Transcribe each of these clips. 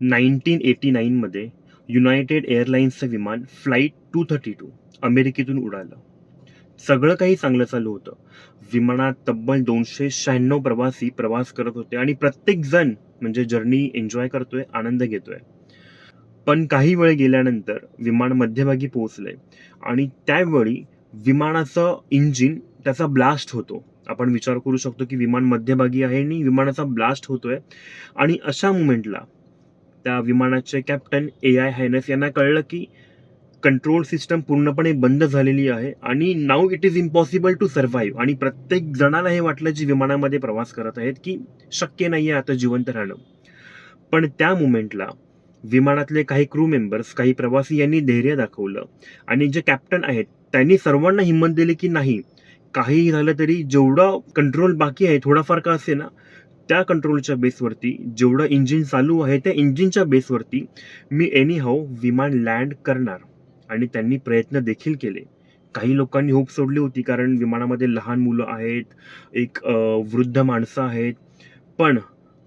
Nineteen eighty नाईनमध्ये United एअरलाईन्सचं विमान फ्लाईट टू थर्टी टू अमेरिकेतून उडालं. सगळं काही चांगलं चालू होतं. विमानात तब्बल दोनशे शहाण्णव प्रवासी प्रवास करत होते आणि प्रत्येक जण म्हणजे जर्नी एन्जॉय करतोय आनंद घेतोय. पण काही वेळ गेल्यानंतर विमान मध्यभागी पोहोचलंय आणि त्यावेळी विमानाचं इंजिन त्याचा ब्लास्ट होतो. आपण विचार करू शकतो की विमान मध्यभागी आहे आणि विमानाचा ब्लास्ट होतोय. आणि अशा मुमेंटला त्या विमानाचे कॅप्टन ए आय हायनस यांना कळलं की कंट्रोल सिस्टम पूर्णपणे बंद झालेली आहे आणि now it is impossible to survive आणि प्रत्येक जणाला हे वाटलं जी विमानामध्ये प्रवास करत आहेत की शक्य नाही आहे आता जिवंत राहणं. पण त्या मुमेंटला विमानातले काही क्रू मेंबर्स काही प्रवासी यांनी धैर्य दाखवलं. आणि जे कॅप्टन आहेत त्यांनी सर्वांना हिंमत दिली की नाही काही झालं तरी जेवढं कंट्रोल बाकी आहे थोडाफार का असे ना त्या कंट्रोलच्या बेसवरती जेवढं इंजिन चालू आहे त्या इंजिनच्या बेसवरती मी एनी हाऊ विमान लँड करणार. आणि त्यांनी प्रयत्न देखील केले. काही लोकांनी होप सोडली होती कारण विमानामध्ये लहान मुलं आहेत एक वृद्ध माणसं आहेत. पण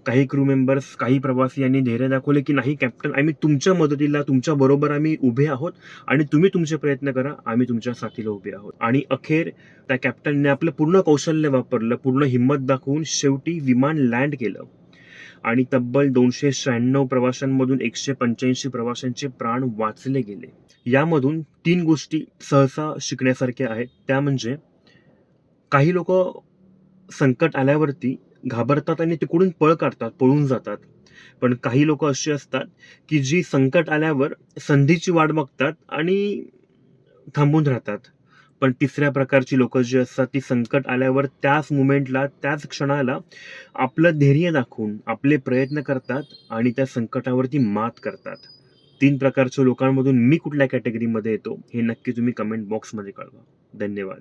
काही क्रू मेंबर्स काही प्रवासी यांनी धैर्य दाखवले की नाही कॅप्टन आम्ही तुमच्या मदतीला तुमच्या बरोबर आम्ही उभे आहोत आणि तुम्ही तुमचे प्रयत्न करा आम्ही तुमच्या साथीला उभे आहोत. आणि अखेर त्या कॅप्टनने आपलं पूर्ण कौशल्य वापरलं पूर्ण हिंमत दाखवून शेवटी विमान लँड केलं. आणि तब्बल दोनशे शहाण्णव प्रवाशांमधून एकशे पंच्याऐंशी प्रवाशांचे प्राण वाचले गेले. यामधून तीन गोष्टी सहसा शिकण्यासारख्या आहेत. त्या म्हणजे काही लोक संकट आल्यावरती घाबरतात आणि तिकडून पळ काढतात पळून जातात. पण काही लोक अशी असतात की जी संकट आल्यावर संधीची वाट बघतात आणि थांबून राहतात. पण तिसऱ्या प्रकारची लोक जी असतात ती संकट आल्यावर त्याच मुमेंटला त्याच क्षणाला आपलं धैर्य दाखवून आपले प्रयत्न करतात आणि त्या संकटावरती मात करतात. तीन प्रकारच्या लोकांमधून मी कुठल्या कॅटेगरीमध्ये येतो हे नक्की तुम्ही कमेंट बॉक्समध्ये कळवा. धन्यवाद.